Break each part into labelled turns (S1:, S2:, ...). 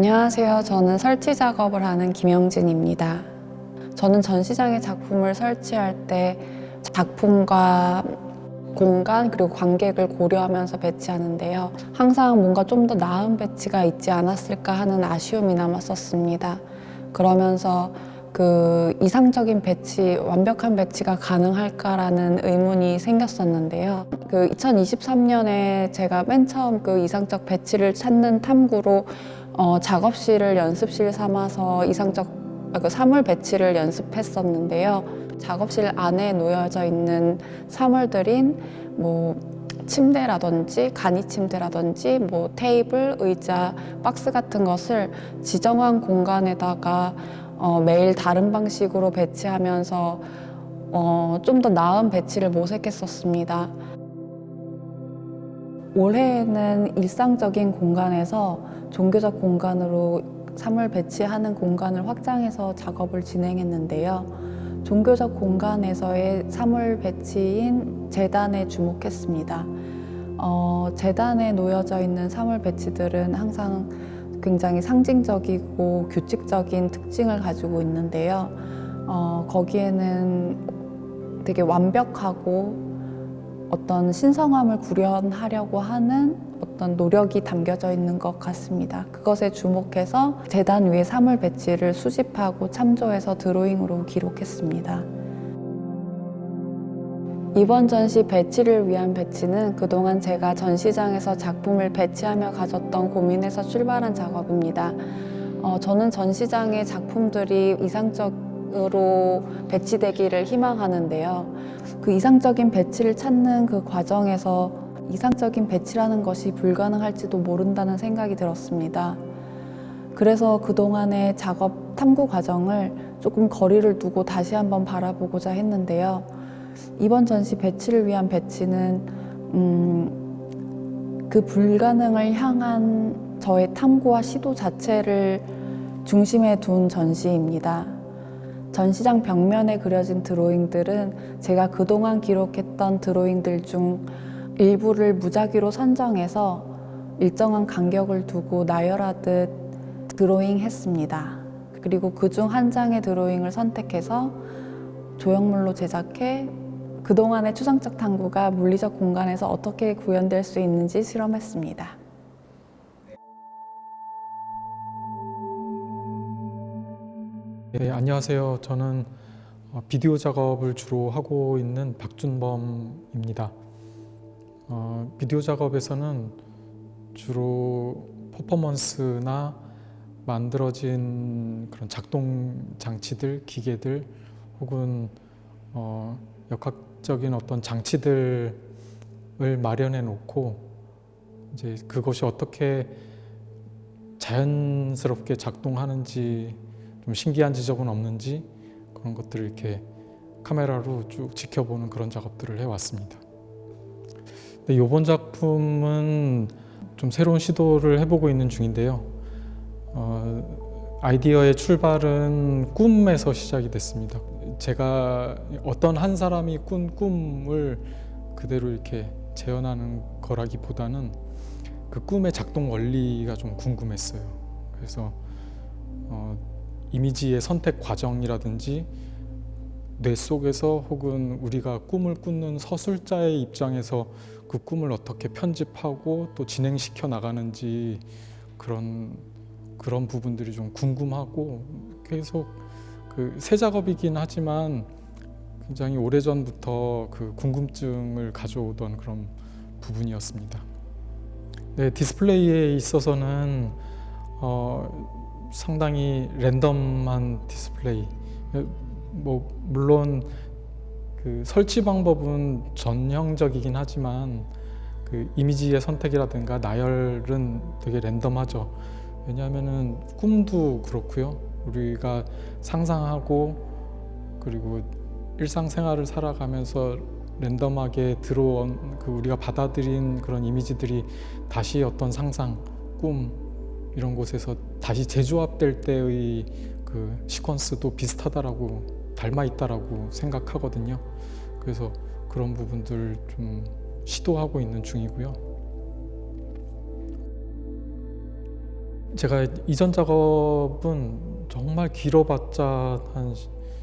S1: 안녕하세요. 저는 설치 작업을 하는 김영진입니다. 저는 전시장에 작품을 설치할 때 작품과 공간 그리고 관객을 고려하면서 배치하는데요. 항상 뭔가 좀 더 나은 배치가 있지 않았을까 하는 아쉬움이 남았었습니다. 그러면서 그 이상적인 배치, 완벽한 배치가 가능할까라는 의문이 생겼었는데요. 그 2023년에 제가 맨 처음 그 이상적 배치를 찾는 탐구로 어, 작업실을 연습실 삼아서 이상적 아, 그 사물 배치를 연습했었는데요. 작업실 안에 놓여져 있는 사물들인 뭐 침대라든지 간이 침대라든지 뭐 테이블, 의자, 박스 같은 것을 지정한 공간에다가 어, 매일 다른 방식으로 배치하면서 어, 좀 더 나은 배치를 모색했었습니다. 올해에는 일상적인 공간에서 종교적 공간으로 사물 배치하는 공간을 확장해서 작업을 진행했는데요. 종교적 공간에서의 사물 배치인 재단에 주목했습니다. 어, 재단에 놓여져 있는 사물 배치들은 항상 굉장히 상징적이고 규칙적인 특징을 가지고 있는데요. 어, 거기에는 되게 완벽하고 어떤 신성함을 구현하려고 하는 어떤 노력이 담겨져 있는 것 같습니다. 그것에 주목해서 재단 위에 사물 배치를 수집하고 참조해서 드로잉으로 기록했습니다. 이번 전시 배치를 위한 배치는 그동안 제가 전시장에서 작품을 배치하며 가졌던 고민에서 출발한 작업입니다. 어, 저는 전시장의 작품들이 이상적으로 배치되기를 희망하는데요. 그 이상적인 배치를 찾는 그 과정에서 이상적인 배치라는 것이 불가능할지도 모른다는 생각이 들었습니다. 그래서 그동안의 작업 탐구 과정을 조금 거리를 두고 다시 한번 바라보고자 했는데요. 이번 전시 배치를 위한 배치는 음, 그 불가능을 향한 저의 탐구와 시도 자체를 중심에 둔 전시입니다. 전시장 벽면에 그려진 드로잉들은 제가 그동안 기록했던 드로잉들 중 일부를 무작위로 선정해서 일정한 간격을 두고 나열하듯 드로잉 했습니다. 그리고 그 중 한 장의 드로잉을 선택해서 조형물로 제작해 그동안의 추상적 탐구가 물리적 공간에서 어떻게 구현될 수 있는지 실험했습니다.
S2: 네, 안녕하세요. 저는 어, 비디오 작업을 주로 하고 있는 박준범입니다. 어, 비디오 작업에서는 주로 퍼포먼스나 만들어진 그런 작동 장치들, 기계들 혹은 어, 역학적인 어떤 장치들을 마련해 놓고 이제 그것이 어떻게 자연스럽게 작동하는지 좀 신기한 지적은 없는지 그런 것들을 이렇게 카메라로 쭉 지켜보는 그런 작업들을 해왔습니다. 근데 이번 작품은 좀 새로운 시도를 해보고 있는 중인데요. 어, 아이디어의 출발은 꿈에서 시작이 됐습니다. 제가 어떤 한 사람이 꾼 꿈을 그대로 이렇게 재현하는 거라기보다는 그 꿈의 작동 원리가 좀 궁금했어요. 그래서 어, 이미지의 선택 과정이라든지 뇌 속에서 혹은 우리가 꿈을 꾸는 서술자의 입장에서 그 꿈을 어떻게 편집하고 또 진행시켜 나가는지 그런 그런 부분들이 좀 궁금하고 계속 그 새 작업이긴 하지만 굉장히 오래 전부터 그 궁금증을 가져오던 그런 부분이었습니다. 네, 디스플레이에 있어서는 어, 상당히 랜덤한 디스플레이. 뭐 물론 그 설치 방법은 전형적이긴 하지만 그 이미지의 선택이라든가 나열은 되게 랜덤하죠. 왜냐하면은 꿈도 그렇고요. 우리가 상상하고 그리고 일상생활을 살아가면서 랜덤하게 들어온 그 우리가 받아들인 그런 이미지들이 다시 어떤 상상, 꿈 이런 곳에서 다시 재조합될 때의 그 시퀀스도 비슷하다라고 닮아 있다라고 생각하거든요. 그래서 그런 부분들 좀 시도하고 있는 중이고요. 제가 이전 작업은 정말 길어봤자 한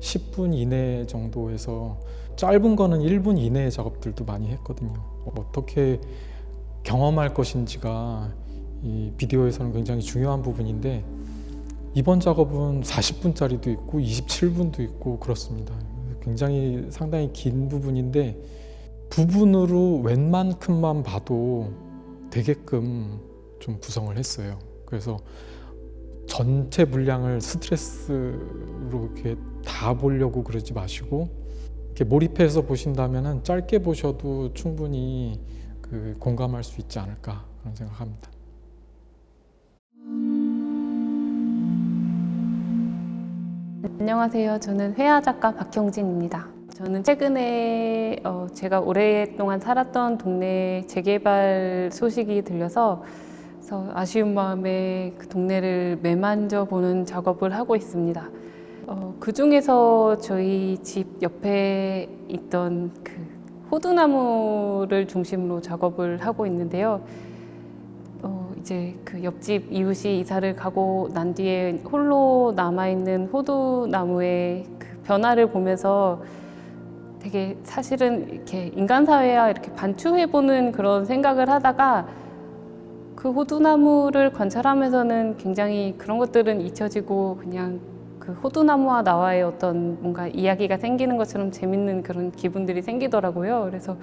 S2: 10분 이내 정도에서 짧은 거는 1분 이내의 작업들도 많이 했거든요. 어떻게 경험할 것인지가 이 비디오에서는 굉장히 중요한 부분인데 이번 작업은 40분짜리도 있고 27분도 있고 그렇습니다. 굉장히 상당히 긴 부분인데 부분으로 웬만큼만 봐도 되게끔 좀 구성을 했어요. 그래서 전체 분량을 스트레스로 이렇게 다 보려고 그러지 마시고 이렇게 몰입해서 보신다면은 짧게 보셔도 충분히 그 공감할 수 있지 않을까 그런 생각합니다.
S3: 안녕하세요. 저는 회화 작가 박형진입니다. 저는 최근에 어, 제가 오랫동안 살았던 동네 재개발 소식이 들려서 아쉬운 마음에 그 동네를 매만져 보는 작업을 하고 있습니다. 어, 그 중에서 저희 집 옆에 있던 그 호두나무를 중심으로 작업을 하고 있는데요. 어, 이제 그 옆집 이웃이 이사를 가고 난 뒤에 홀로 남아있는 호두나무의 그 변화를 보면서 되게 사실은 이렇게 인간 사회와 이렇게 반추해 보는 그런 생각을 하다가 그 호두나무를 관찰하면서는 굉장히 그런 것들은 잊혀지고 그냥 그 호두나무와 나와의 어떤 뭔가 이야기가 생기는 것처럼 재밌는 그런 기분들이 생기더라고요. 그래서 어,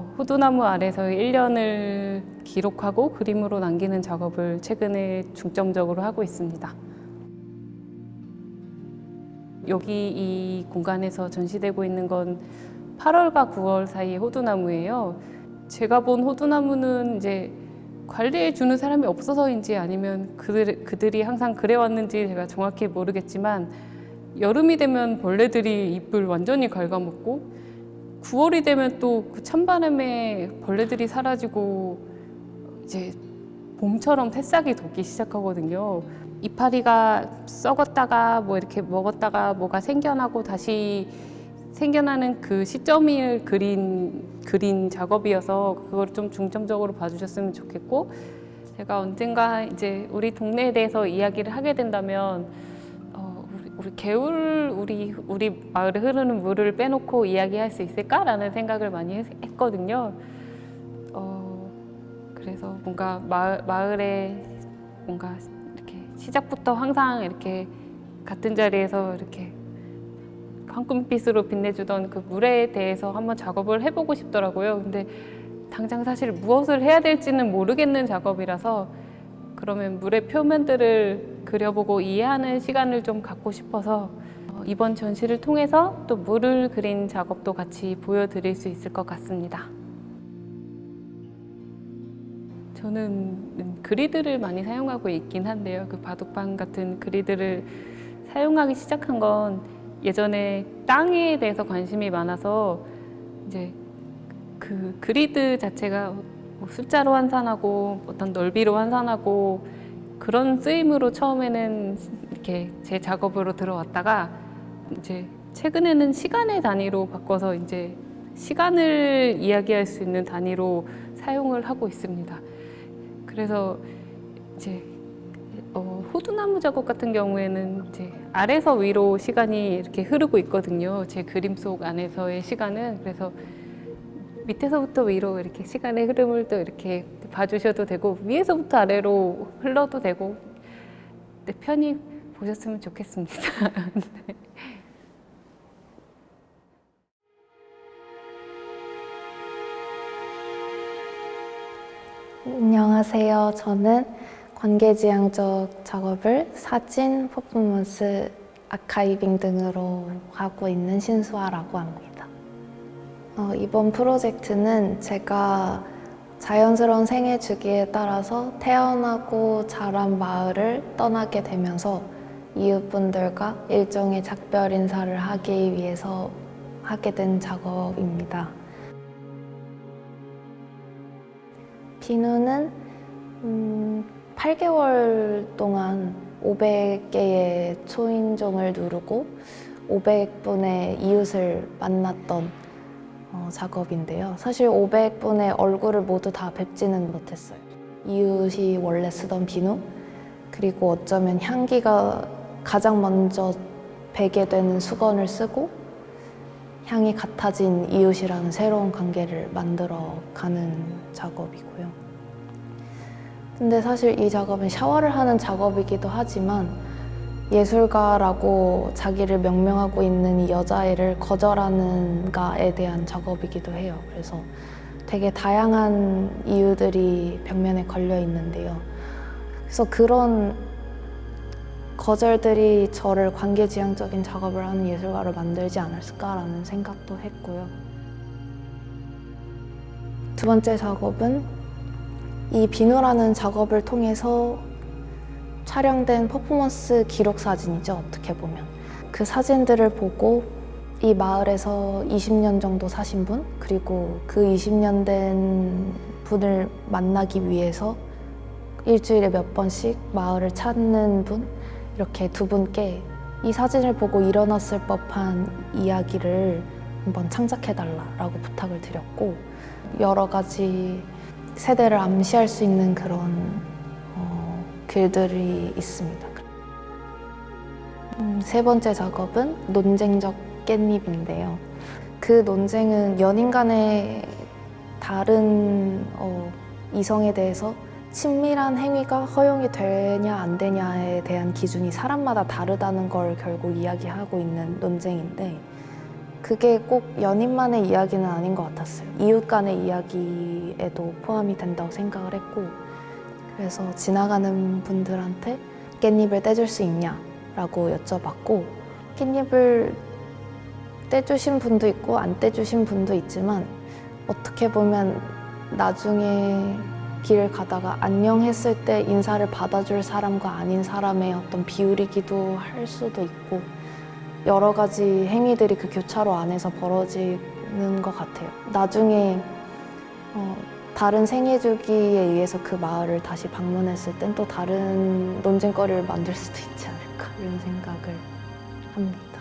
S3: 호두나무 아래서의 1년을 기록하고 그림으로 남기는 작업을 최근에 중점적으로 하고 있습니다. 여기 이 공간에서 전시되고 있는 건 8월과 9월 사이의 호두나무예요. 제가 본 호두나무는 이제 관리해 주는 사람이 없어서인지 아니면 그들, 그들이 항상 그래왔는지 제가 정확히 모르겠지만 여름이 되면 벌레들이 잎을 완전히 갉아먹고 9월이 되면 또 그 찬바람에 벌레들이 사라지고 이제 봄처럼 새싹이 돋기 시작하거든요. 이파리가 썩었다가 뭐 이렇게 먹었다가 뭐가 생겨나고 다시 생겨나는 그 시점을 그린 그린 작업이어서 그걸 좀 중점적으로 봐주셨으면 좋겠고 제가 언젠가 이제 우리 동네에 대해서 이야기를 하게 된다면 어, 우리, 개울 우리 우리 마을에 흐르는 물을 빼놓고 이야기할 수 있을까라는 생각을 많이 했, 했거든요. 어, 그래서 뭔가 마을, 마을에 뭔가 이렇게 시작부터 항상 이렇게 같은 자리에서 이렇게 황금빛으로 빛내주던 그 물에 대해서 한번 작업을 해보고 싶더라고요. 근데 당장 사실 무엇을 해야 될지는 모르겠는 작업이라서 그러면 물의 표면들을 그려보고 이해하는 시간을 좀 갖고 싶어서 어, 이번 전시를 통해서 또 물을 그린 작업도 같이 보여드릴 수 있을 것 같습니다. 저는 그리드를 많이 사용하고 있긴 한데요. 그 바둑판 같은 그리드를 사용하기 시작한 건 예전에 땅에 대해서 관심이 많아서 이제 그 그리드 자체가 뭐 숫자로 환산하고 어떤 넓이로 환산하고 그런 쓰임으로 처음에는 이렇게 제 작업으로 들어왔다가 이제 최근에는 시간의 단위로 바꿔서 이제 시간을 이야기할 수 있는 단위로 사용을 하고 있습니다. 그래서 이제 어, 호두나무 작업 같은 경우에는 이제 아래서 위로 시간이 이렇게 흐르고 있거든요. 제 그림 속 안에서의 시간은 그래서 밑에서부터 위로 이렇게 시간의 흐름을 또 이렇게 봐주셔도 되고 위에서부터 아래로 흘러도 되고 네, 편히 보셨으면 좋겠습니다. 네.
S4: 안녕하세요. 저는 관계지향적 작업을 사진, 퍼포먼스, 아카이빙 등으로 하고 있는 신수아라고 합니다. 어, 이번 프로젝트는 제가 자연스러운 생애 주기에 따라서 태어나고 자란 마을을 떠나게 되면서 이웃분들과 일종의 작별 인사를 하기 위해서 하게 된 작업입니다. 비누는 음, 8개월 동안 500개의 초인종을 누르고 500분의 이웃을 만났던 어, 작업인데요. 사실 500분의 얼굴을 모두 다 뵙지는 못했어요. 이웃이 원래 쓰던 비누, 그리고 어쩌면 향기가 가장 먼저 배게 되는 수건을 쓰고 향이 같아진 이웃이라는 새로운 관계를 만들어 가는 작업이고요. 근데 사실 이 작업은 샤워를 하는 작업이기도 하지만 예술가라고 자기를 명명하고 있는 이 여자애를 거절하는가에 대한 작업이기도 해요. 그래서 되게 다양한 이유들이 벽면에 걸려 있는데요. 그래서 그런 거절들이 저를 관계지향적인 작업을 하는 예술가로 만들지 않았을까라는 생각도 했고요. 두 번째 작업은 이 비누라는 작업을 통해서 촬영된 퍼포먼스 기록 사진이죠, 어떻게 보면. 그 사진들을 보고 이 마을에서 20년 정도 사신 분, 그리고 그 20년 된 분을 만나기 위해서 일주일에 몇 번씩 마을을 찾는 분, 이렇게 두 분께 이 사진을 보고 일어났을 법한 이야기를 한번 창작해달라라고 부탁을 드렸고, 여러 가지 세대를 암시할 수 있는 그런 어, 글들이 있습니다. 음, 세 번째 작업은 논쟁적 깻잎인데요. 그 논쟁은 연인 간의 다른 어, 이성에 대해서 친밀한 행위가 허용이 되냐 안 되냐에 대한 기준이 사람마다 다르다는 걸 결국 이야기하고 있는 논쟁인데 그게 꼭 연인만의 이야기는 아닌 것 같았어요. 이웃 간의 이야기에도 포함이 된다고 생각을 했고 그래서 지나가는 분들한테 깻잎을 떼줄 수 있냐라고 여쭤봤고 깻잎을 떼주신 분도 있고 안 떼주신 분도 있지만 어떻게 보면 나중에 길을 가다가 안녕 했을 때 인사를 받아줄 사람과 아닌 사람의 어떤 비율이기도 할 수도 있고 여러 가지 행위들이 그 교차로 안에서 벌어지는 것 같아요. 나중에 어, 다른 생애 주기에 의해서 그 마을을 다시 방문했을 땐 또 다른 논쟁거리를 만들 수도 있지 않을까 이런 생각을 합니다.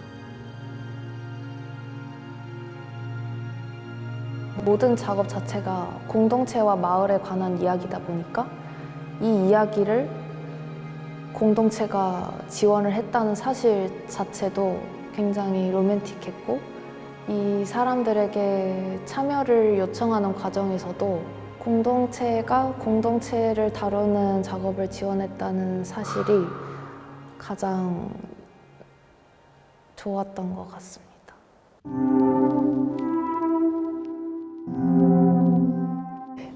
S4: 모든 작업 자체가 공동체와 마을에 관한 이야기다 보니까 이 이야기를 공동체가 지원을 했다는 사실 자체도 굉장히 로맨틱했고 이 사람들에게 참여를 요청하는 과정에서도 공동체가 공동체를 다루는 작업을 지원했다는 사실이 가장 좋았던 것 같습니다.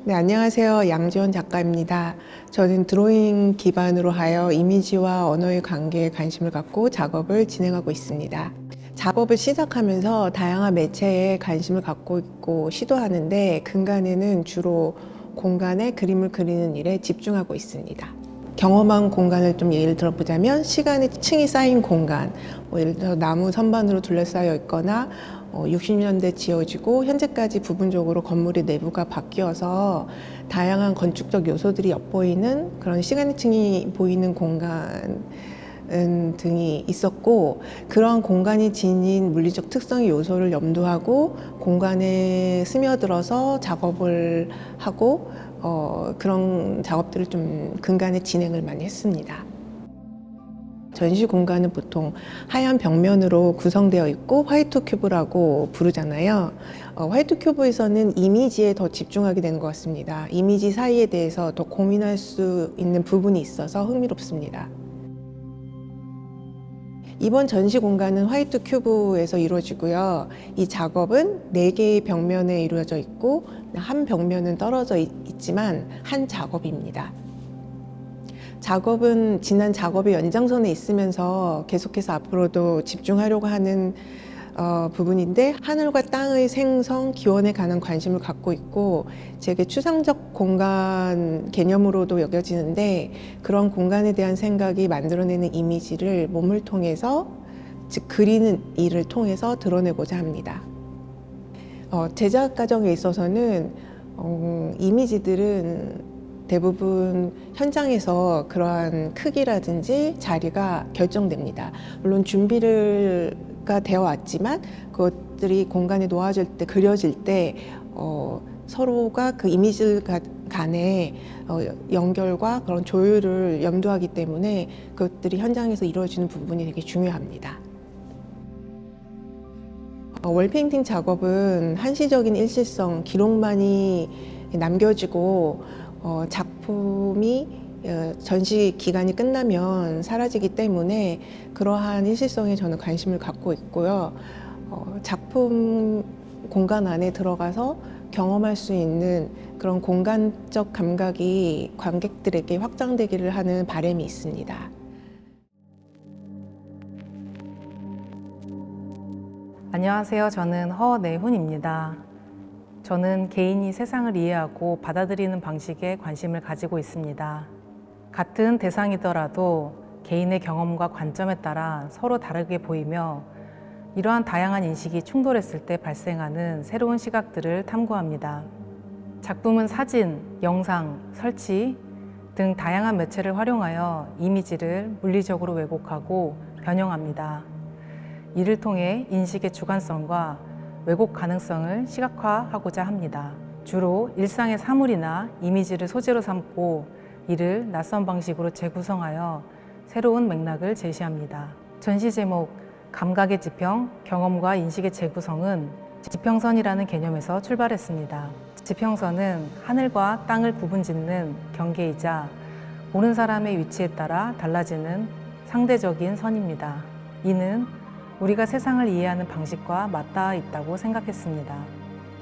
S5: 네, 안녕하세요. 양지원 작가입니다. 저는 드로잉 기반으로 하여 이미지와 언어의 관계에 관심을 갖고 작업을 진행하고 있습니다. 작업을 시작하면서 다양한 매체에 관심을 갖고 있고 시도하는데 근간에는 주로 공간에 그림을 그리는 일에 집중하고 있습니다. 경험한 공간을 좀 예를 들어보자면 시간의 층이 쌓인 공간, 뭐 예를 들어 나무 선반으로 둘러싸여 있거나 어, 60년대 지어지고 현재까지 부분적으로 건물의 내부가 바뀌어서 다양한 건축적 요소들이 엿보이는 그런 시간의 층이 보이는 공간 음, 등이 있었고 그러한 공간이 지닌 물리적 특성의 요소를 염두하고 공간에 스며들어서 작업을 하고 어, 그런 작업들을 좀 근간에 진행을 많이 했습니다. 전시 공간은 보통 하얀 벽면으로 구성되어 있고 화이트 큐브라고 부르잖아요. 어, 화이트 큐브에서는 이미지에 더 집중하게 되는 것 같습니다. 이미지 사이에 대해서 더 고민할 수 있는 부분이 있어서 흥미롭습니다. 이번 전시 공간은 화이트 큐브에서 이루어지고요. 이 작업은 네 개의 벽면에 이루어져 있고 한 벽면은 떨어져 있- 있지만 한 작업입니다. 작업은 지난 작업의 연장선에 있으면서 계속해서 앞으로도 집중하려고 하는 어, 부분인데 하늘과 땅의 생성, 기원에 관한 관심을 갖고 있고 제게 추상적 공간 개념으로도 여겨지는데 그런 공간에 대한 생각이 만들어내는 이미지를 몸을 통해서 즉 그리는 일을 통해서 드러내고자 합니다. 어, 제작 과정에 있어서는 어, 이미지들은 대부분 현장에서 그러한 크기라든지 자리가 결정됩니다. 물론 준비가 되어 왔지만 그것들이 공간에 놓아질 때 그려질 때 어, 서로가 그 이미지 가- 간의 어, 연결과 그런 조율을 염두하기 때문에 그것들이 현장에서 이루어지는 부분이 되게 중요합니다. 어, 월페인팅 작업은 한시적인 일시성, 기록만이 남겨지고 어, 작품이 어, 전시 기간이 끝나면 사라지기 때문에 그러한 일시성에 저는 관심을 갖고 있고요. 어, 작품 공간 안에 들어가서 경험할 수 있는 그런 공간적 감각이 관객들에게 확장되기를 하는 바람이 있습니다.
S6: 안녕하세요. 저는 허내훈입니다. 저는 개인이 세상을 이해하고 받아들이는 방식에 관심을 가지고 있습니다. 같은 대상이더라도 개인의 경험과 관점에 따라 서로 다르게 보이며 이러한 다양한 인식이 충돌했을 때 발생하는 새로운 시각들을 탐구합니다. 작품은 사진, 영상, 설치 등 다양한 매체를 활용하여 이미지를 물리적으로 왜곡하고 변형합니다. 이를 통해 인식의 주관성과 왜곡 가능성을 시각화하고자 합니다. 주로 일상의 사물이나 이미지를 소재로 삼고 이를 낯선 방식으로 재구성하여 새로운 맥락을 제시합니다. 전시 제목 감각의 지평, 경험과 인식의 재구성은 지평선이라는 개념에서 출발했습니다. 지평선은 하늘과 땅을 구분짓는 경계이자 보는 사람의 위치에 따라 달라지는 상대적인 선입니다. 이는 우리가 세상을 이해하는 방식과 맞닿아 있다고 생각했습니다.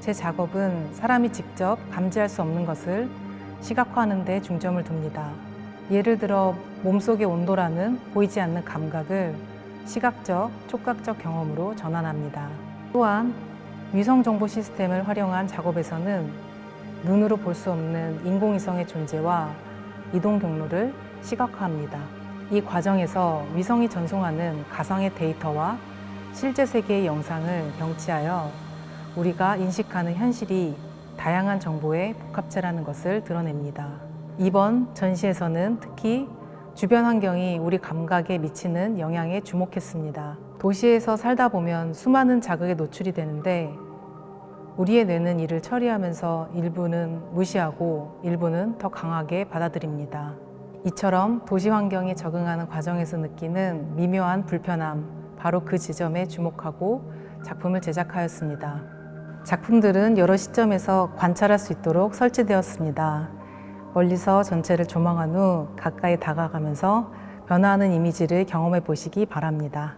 S6: 제 작업은 사람이 직접 감지할 수 없는 것을 시각화하는 데 중점을 둡니다. 예를 들어 몸속의 온도라는 보이지 않는 감각을 시각적, 촉각적 경험으로 전환합니다. 또한 위성 정보 시스템을 활용한 작업에서는 눈으로 볼 수 없는 인공위성의 존재와 이동 경로를 시각화합니다. 이 과정에서 위성이 전송하는 가상의 데이터와 실제 세계의 영상을 병치하여 우리가 인식하는 현실이 다양한 정보의 복합체라는 것을 드러냅니다. 이번 전시에서는 특히 주변 환경이 우리 감각에 미치는 영향에 주목했습니다. 도시에서 살다 보면 수많은 자극에 노출이 되는데 우리의 뇌는 이를 처리하면서 일부는 무시하고 일부는 더 강하게 받아들입니다. 이처럼 도시 환경에 적응하는 과정에서 느끼는 미묘한 불편함, 바로 그 지점에 주목하고 작품을 제작하였습니다. 작품들은 여러 시점에서 관찰할 수 있도록 설치되었습니다. 멀리서 전체를 조망한 후 가까이 다가가면서 변화하는 이미지를 경험해 보시기 바랍니다.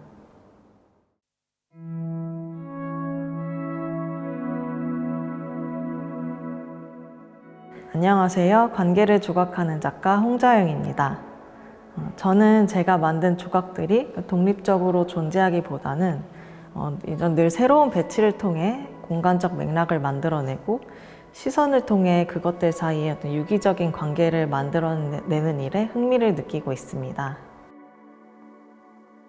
S7: 안녕하세요. 관계를 조각하는 작가 홍자영입니다. 어, 저는 제가 만든 조각들이 독립적으로 존재하기보다는 어, 이전 늘 새로운 배치를 통해 공간적 맥락을 만들어내고 시선을 통해 그것들 사이에 어떤 유기적인 관계를 만들어내는 일에 흥미를 느끼고 있습니다.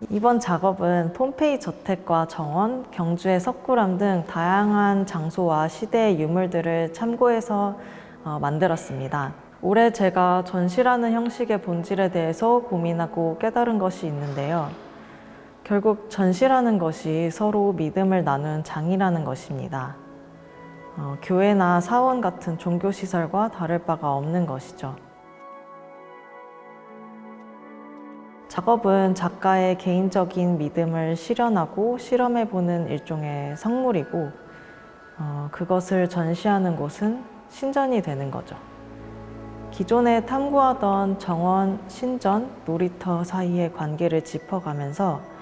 S7: 이번 작업은 폼페이 저택과 정원, 경주의 석굴암 등 다양한 장소와 시대의 유물들을 참고해서 어, 만들었습니다. 올해 제가 전시라는 형식의 본질에 대해서 고민하고 깨달은 것이 있는데요. 결국 전시라는 것이 서로 믿음을 나눈 장이라는 것입니다. 어, 교회나 사원 같은 종교시설과 다를 바가 없는 것이죠. 작업은 작가의 개인적인 믿음을 실현하고 실험해보는 일종의 성물이고, 어, 그것을 전시하는 곳은 신전이 되는 거죠. 기존에 탐구하던 정원, 신전, 놀이터 사이의 관계를 짚어가면서 어,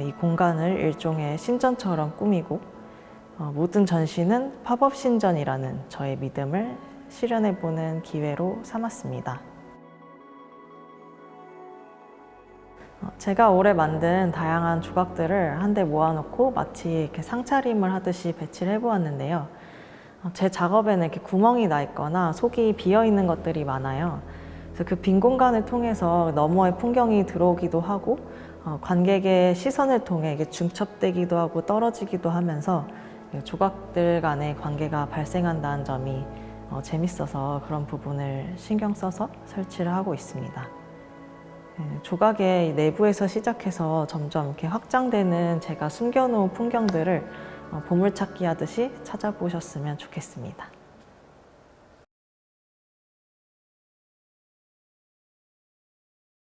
S7: 이 공간을 일종의 신전처럼 꾸미고 어, 모든 전시는 팝업 신전이라는 저의 믿음을 실현해보는 기회로 삼았습니다. 어, 제가 올해 만든 다양한 조각들을 한데 모아놓고 마치 이렇게 상차림을 하듯이 배치를 해보았는데요. 어, 제 작업에는 이렇게 구멍이 나 있거나 속이 비어 있는 것들이 많아요. 그래서 그 빈 공간을 통해서 너머의 풍경이 들어오기도 하고 어, 관객의 시선을 통해 이게 중첩되기도 하고 떨어지기도 하면서 조각들 간의 관계가 발생한다는 점이 어, 재밌어서 그런 부분을 신경 써서 설치를 하고 있습니다. 네, 조각의 내부에서 시작해서 점점 이렇게 확장되는 제가 숨겨놓은 풍경들을 어, 보물찾기 하듯이 찾아보셨으면 좋겠습니다.